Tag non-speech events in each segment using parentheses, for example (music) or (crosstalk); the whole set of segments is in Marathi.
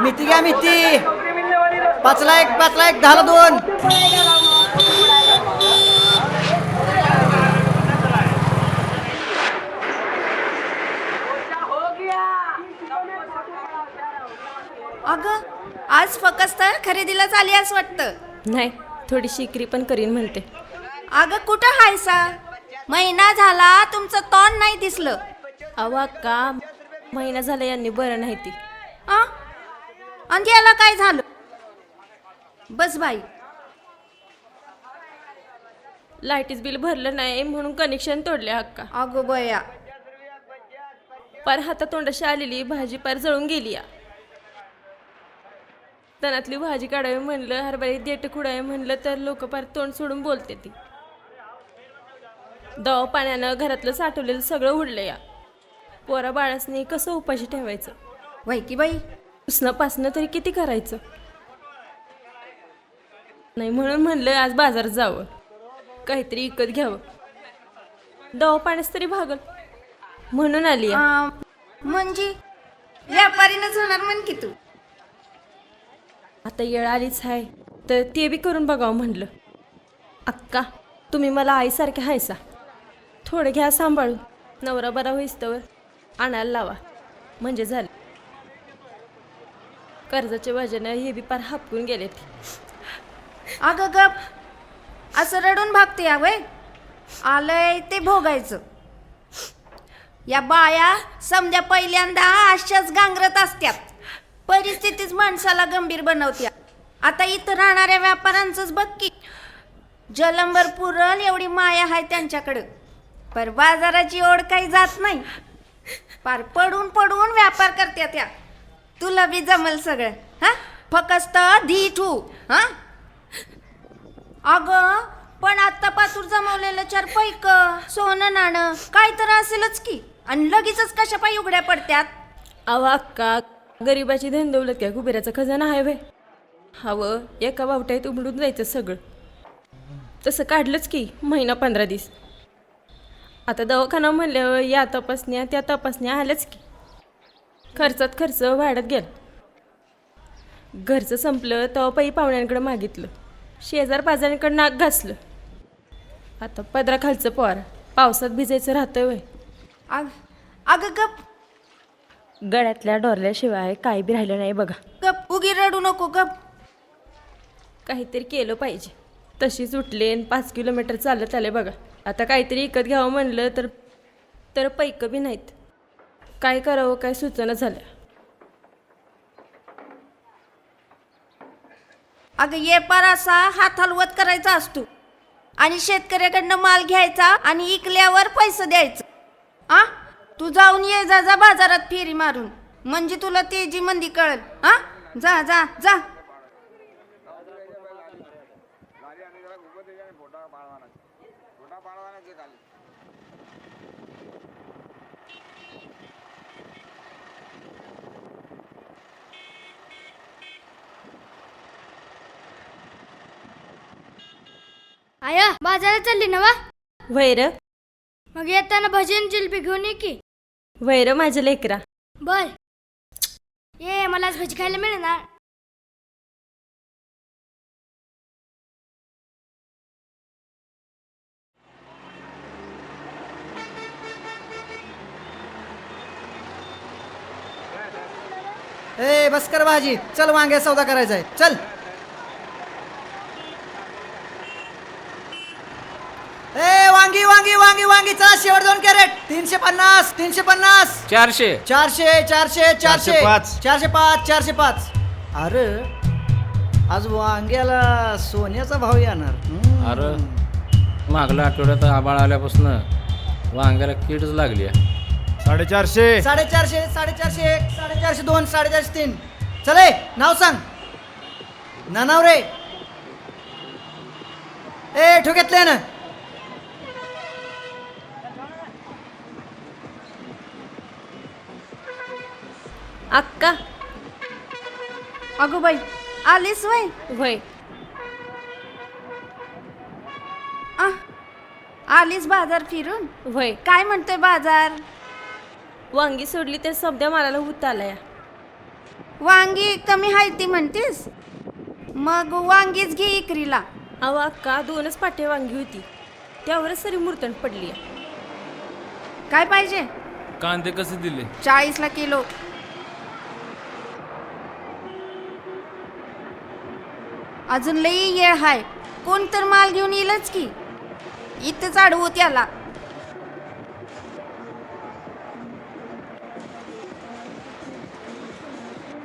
मिती घ्या मिती. पाचला एक पाचला एक दहाला दोन. अगं आज फकस्त खरेदीला चाली असं वाटतं. नाही थोडीशी इकरी पण करीन म्हणते. अगं कुठं हायसा? महिना झाला तुमचं तोंड नाही दिसलं. अवा का? महिना झाला यांनी बरं नाही ती. आणि याला काय झालं? बस बाई. लाईटीच बिल भरलं नाही म्हणून कनेक्शन तोडले हक्का. अगो बया. पार हाता तोंडाशी आलेली भाजी पार जळून गेली या. तनातली भाजी काढावी म्हणलं हरभरी देठ खुडावे म्हणलं तर लोक पार तोंड सोडून बोलते ती. दव पाण्यानं घरातलं साठवलेलं सगळं उडलं या. पोरा बाळासनी कसं उपाशी ठेवायचं? वय की बाई उसनं पासनं तरी किती करायचं? नाही म्हणून म्हणलं आज बाजारात जावं. काहीतरी विकत घ्यावं. दव पाण्यास तरी भागल. म्हणून आली आहे. म्हणजे? व्यापारीनच होणार म्हण की तू. आता येळ आलीच आहे तर ते बी करून बघावं म्हणलं. अक्का तुम्ही मला आईसारखे हायसा. थोडं घ्या सांभाळून. नवरा बरा होईस्तवर आणायला लावा. म्हणजे झालं. कर्जाच्या वजनं हे बी पार हापकून गेले अगं गप. असं रडून भागते या वय. आलंय ते भोगायचं. या बाया समजा पहिल्यांदा अशाच गांगरत असत्यात. परिस्थितीच माणसाला गंभीर बनवत्या. आता इथं राहणाऱ्या व्यापाऱ्यांचंच बघ की जलंबर पुरल एवढी माया आहे त्यांच्याकडं. पर बाजाराची ओढ काही जात नाही. पार पडून पडून व्यापार करत्या त्या. तुला बी जमल सगळं हा? फकस्त धी ठू हा? अगं पण आत्ता पासून जमवलेलं चार पैक सोनं नाणं काय तर असेलच की. आणि लगेचच कशा पायी उघड्या पडत्यात? अवा अक्का गरिबाची धनदौलत काय? कुबेराचा खजाना आहे व्हय? हवं एका बावट्यात उमडून जायचं सगळं. तसं काढलंच की महिना पंधरा दिस आता दवाखाना म्हणल्यावर या तपासण्या त्या तपासण्या आल्याच की. खर्चात खर्च वाढत गेला. घरचं संपलं तेव्हा पै पाहुण्यांकडे मागितलं. शेजार पाजाऱ्यांकडे नाक घासलं. आता पदराखालचं पोर पावसात भिजायचं राहतं वय. अग अगं गप. गळ्यातल्या डोरल्याशिवाय काय बी राहिलं नाही बघा. गप उगी रडू नको गप. काहीतरी केलं पाहिजे. तशीच उठले आणि पाच किलोमीटर चालत आले बघा. आता काहीतरी विकत घ्यावं म्हणलं तर तर पैक बी नाहीत. काय करावं काय सुचना झाल्या? अगं ये पार असा हात हलवत करायचा असतो. आणि शेतकऱ्याकडनं माल घ्यायचा आणि इकल्यावर पैसे द्यायचं. आ? तू जाऊन ये जा जा बाजारात फेरी मारून. म्हणजे तुला तेजी मंदी कळल. हा जा जा जा. आया बाजारात चालली ना वा? वैर. मग येताना भजन जिलबी घेऊन ये की. वैर माझ्या लेकरा. बर. ये मला आज भजी खायला मिळणार. ए बस कर भाजी चल वांग्या सौदा करायचा आहे. चल. वांगी वांगी चला शेवट दोन कॅरेट. तीनशे पन्नास तीनशे पन्नास. चारशे. चारशे चारशे चारशे. पाच. चारशे पाच चारशे पाच. अरे आज वांग्याला सोन्याचा भाव येणार. हम्म. अरे मागल्या आठवड्यात आबाळ आल्यापासून वांग्याला कीडच लागली आहे. साडेचारशे. साडेचारशे साडेचारशे एक साडेचारशे दोन साडेचारशे तीन. चले नाव सांग. ना नाव रे ए ठोक्यातले ना. अक्का. अगो बाई आलीस वय? वय. आ आलीस बाजार फिरून? वय. काय म्हणतोय बाजार? वांगी सोडली तर सध्या मालाला होत आलाय. वांगी कमी आहे ती म्हणतीस? मग वांगीच घे इकरीला. अहो अक्का दोनच पाटे वांगी होती. त्यावरच सरी मुरतण पडली काय पाहिजे? कांदे कसे दिले? चाळीसला किलो. अजून लई येळ हाय. कोण तर माल घेऊन येईलच की. इथंच अडवू त्याला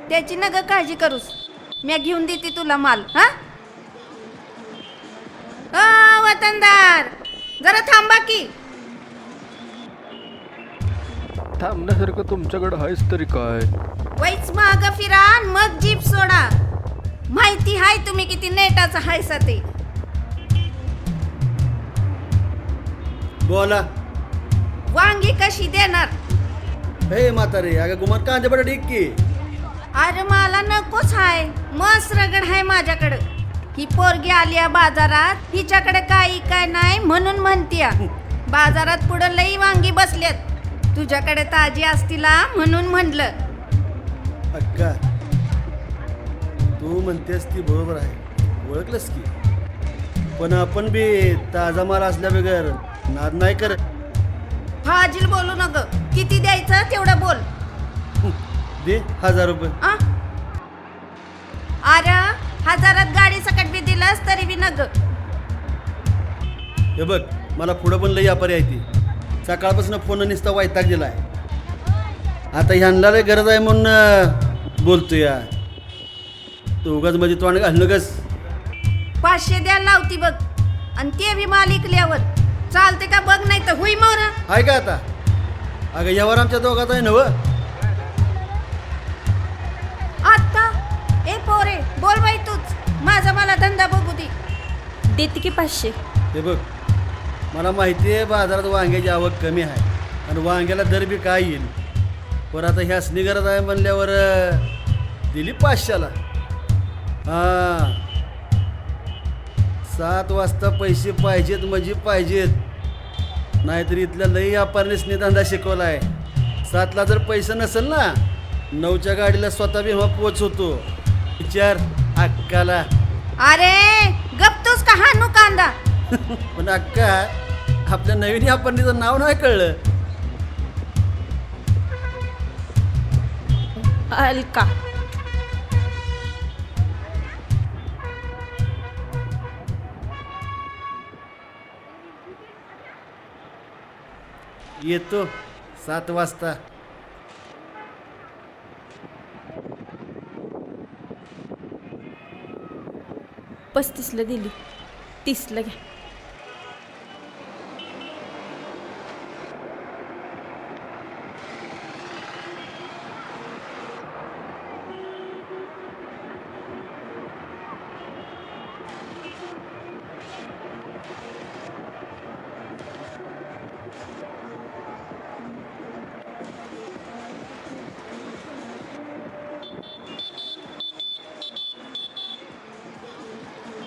त्याची नग काळजी करूस. मी घेऊन देते तुला माल हा? अ, वतनदार जरा थांबा की. थांबण्यासारखं तुमच्याकडं आहेच तरी काय? वैच माग फिरा मग जीप सोडा. माहिती हाय तुम्ही किती नेटाचं हायसा ते बोला. वांगी कशी देणार? हे म्हातारे अगं गुमान कांदे बडा ठीक की. अरे मला नकोच हाय मस्त रगड हाय माझ्याकडं. ही पोरगी आली आहे बाजारात हिच्याकडे काही काय नाही म्हणून म्हणतीया. बाजारात पुढं लई वांगी बसल्यात तुझ्याकडे ताजी असतीला म्हणून म्हणलं. अक्का. तू म्हणतेस ती बरोबर आहे. ओळखलंस की? पण आपण बी ताजा माल असल्या बगैर नाद नाही कर फाजील बोलू नग. किती द्यायचं तेवढं बोल. दे हजार रुपये. आ? अरे हजारात गाडी सकट बी दिलास तरी बी नग. हे बघ मला पुढं पण लई आहे ती. सकाळपासून फोन निसता वैताग दिला आहे आता ह्यांना लय गरज आहे म्हणून बोलतो या तू उगाच मध्ये तोंड घालू नकस. पाचशे द्यायला लावती बघ. आणि ते बी माल इकल्यावर. चालते का बघ नाही तर हुई मोर. आहे का आता? अगं यावर आमच्या दोघात आहे नव आता ए पोरे बोल बाई तूच. माझा मला धंदा बघू दे. देते की पाचशे? हे बघ मला माहिती आहे बाजारात वांग्याची आवक कमी आहे. आणि वांग्याला दर बी काय येईल? पण आता ह्यासनी गरज आहे म्हणल्यावर अं, दिली पाचशेला. हां. सात वाजता पैसे पाहिजेत म्हणजे पाहिजेत. नाहीतर इथल्या लई व्यापारीने धंदा शिकवला आहे सातला जर पैसे नसेल ना नऊच्या गाडीला स्वतः बी हा पोच होतो. विचार अक्काला. अरे गप्तूस का हानू कांदा? (laughs) पण अक्का आपल्या नवीन व्यापारीचं नाव नाही कळलं. अलका येतो. सात वाजता. पस्तीसला दिली. तीसला घ्या.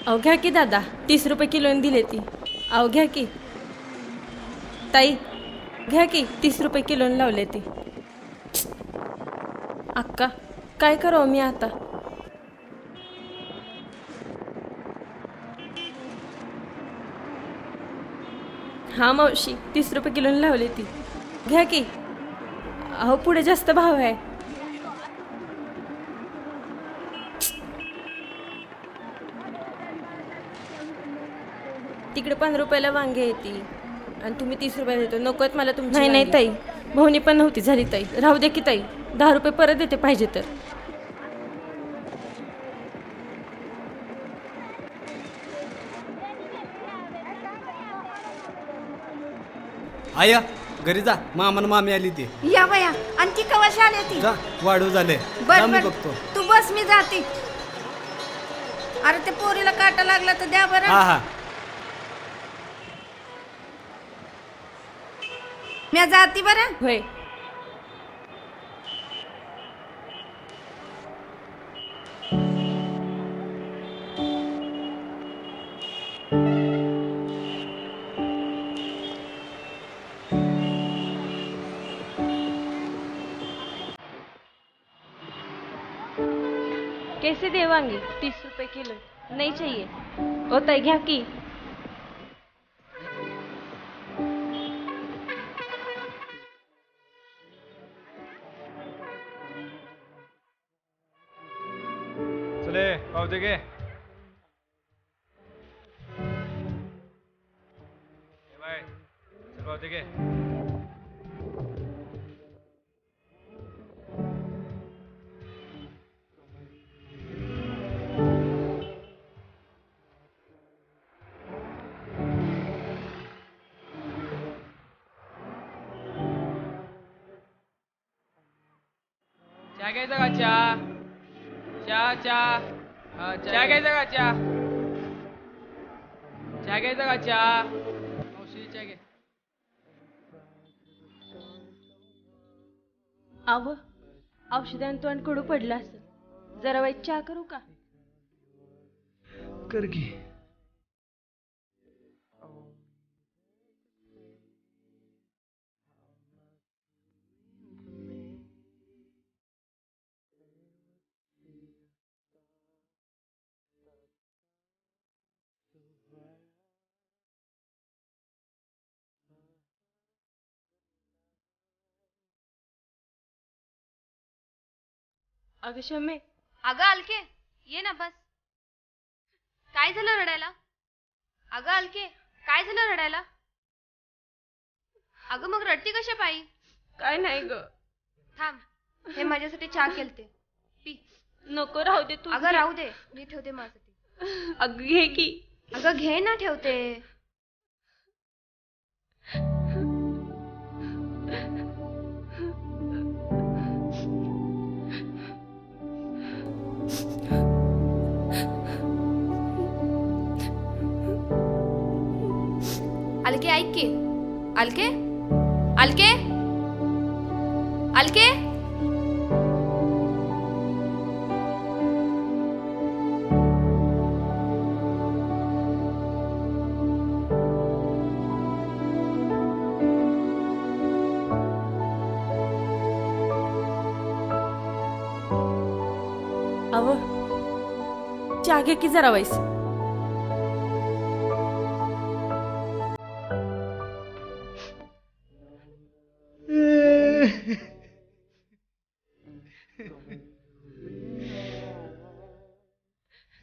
अहो घ्या की दादा. तीस रुपये किलोने दिले ती. अहो घ्या की. ताई घ्या की. तीस रुपये किलोने लावले ती. अक्का काय करावं मी आता? हा मावशी तीस रुपये किलोने लावले ती. घ्या की. अहो पुढे जास्त भाव आहे. तिकडे पंधरा रुपयाला वांगे येते. आणि तुम्ही तीस रुपये देतो. नकोत मला तुमची नाही नाही ताई. भाऊनी पण नव्हती झाली ताई. राहू दे की ताई. दहा रुपये परत देते पाहिजे तर. आया घरी जा. मामा आणि मामी आली ती. या बया आणि ती कवाशी आली ती? जा वाढू झाले. बर जा मी बर. बघतो. तू बस मी जाते. अरे ते पोरीला काटा लागला तर द्या बरं. हा हा. मी जाते बरं. होय. कैसे दे वांगे तीस रुपए किलो. नहीं चाहिए. ओ ताई घ्या की. चल पावते घे चहा घ्यायचा का चहा चहा चहा हा, चहा घ्यायचा का चहा चहा घ्यायचा का चहा मावशी आव औषधान तोंड कडू पडलं असं. जरा वाईट चहा करू का? कर की. अगं शमे अगं अलके ये ना बस. काय झालं रडायला? अगं अलके काय झालं रडायला? अगं मग रडती कशा पायी काय नाही ग. थांब हे माझ्यासाठी चहा केलते. पी. नको राहू दे तू अगं राहू दे मी ठेवते माझ्यासाठी. अगं घे की. अगं घे ना ठेवते. की? अलके? अलके? अलके? अव चहा की जरा वाईस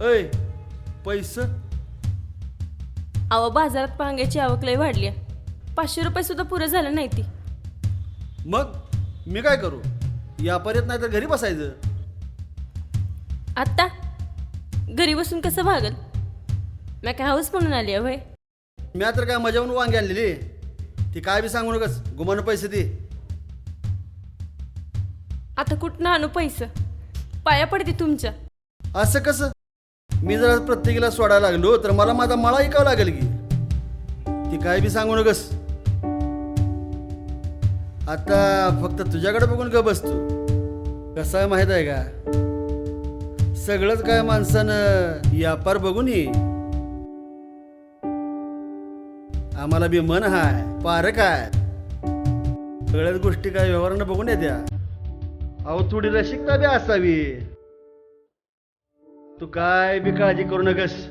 ऐ पैसे? अव बाजारात पांग्याची आवक लय वाढली आहे. पाचशे रुपये सुद्धा पुरं झालं नाही ती. मग मी काय करू? व्यापार येत नाही तर घरी बसायचं. आत्ता? घरी बसून कसं भागल? मी काय हाऊस म्हणून आली आहे होय? मी तर काय मजा म्हणून वांगी आणलेली? ती काय बी सांगू नकस. गुमान पैसे दे आता कुठनं आणू पैसे? पाया पडते तुमच्या. असं कसं? मी जर प्रत्येकीला सोडायला लागलो तर मला माझा मळा ऐकावं लागेल की. ती काय बी सांगू नकस. आता फक्त तुझ्याकडे बघून ग बसतो. कसं आहे माहीत आहे का? सगळंच काय माणसानं व्यापार बघून ये. आम्हाला बी मन हाय पारक आहे सगळ्याच गोष्टी काय व्यवहारानं बघून येत्या. अहो थोडी रसिकता बी असावी. तू काय बी काळजी करू नकस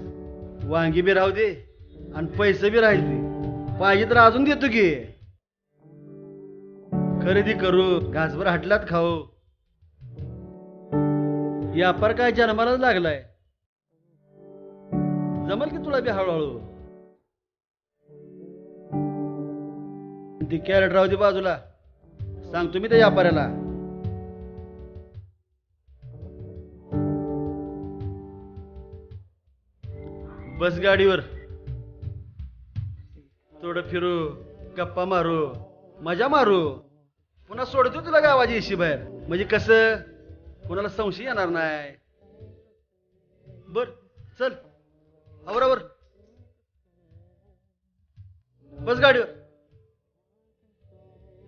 वांगी बी राहू दे आणि पैसे बी राहील दे. पाहिजे तर अजून देतो की. खरेदी करू घासभर हटलात खाऊ. व्यापार काय जन्मालाच लागलाय? जमल की तुला बी हळूहळू? ती कॅरेट राहू दे बाजूला. सांगतो मी त्या व्यापाऱ्याला. बस गाडीवर थोडं फिरू गप्पा मारू मजा मारू. पुन्हा सोडतो तुला गावाची इशी बाहेर. म्हणजे कसं? कोणाला संशय येणार नाही. बर चल. आवरावर. बस गाडीवर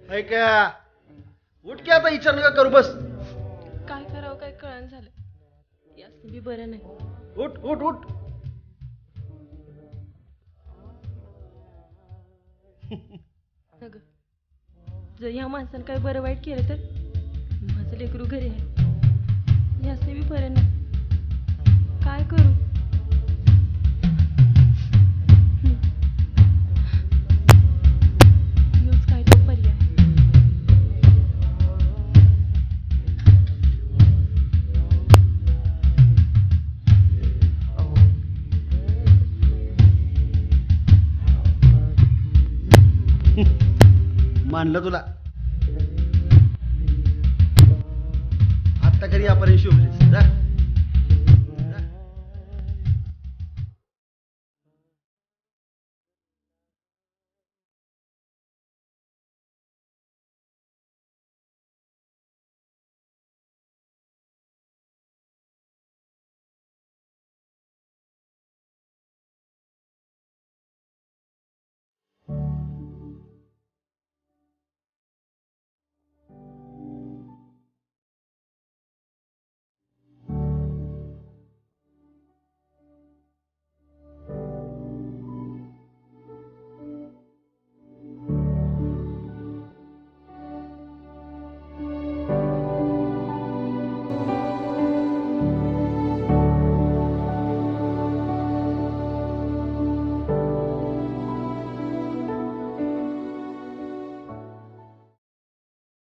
हाय का? उठ की आता विचार नका करू बस. काय करावं काय कळण झालं? यासनी बी बरं नाही. उठ उठ उठ. अगं जर ह्या माणसानं काय बरं वाईट केलं तर? माझं लेकरू घरी आहे. यासनी बी बरं नाही. काय करू? मानलं तुला? आत्ता घरी आपण शोभलीस जा.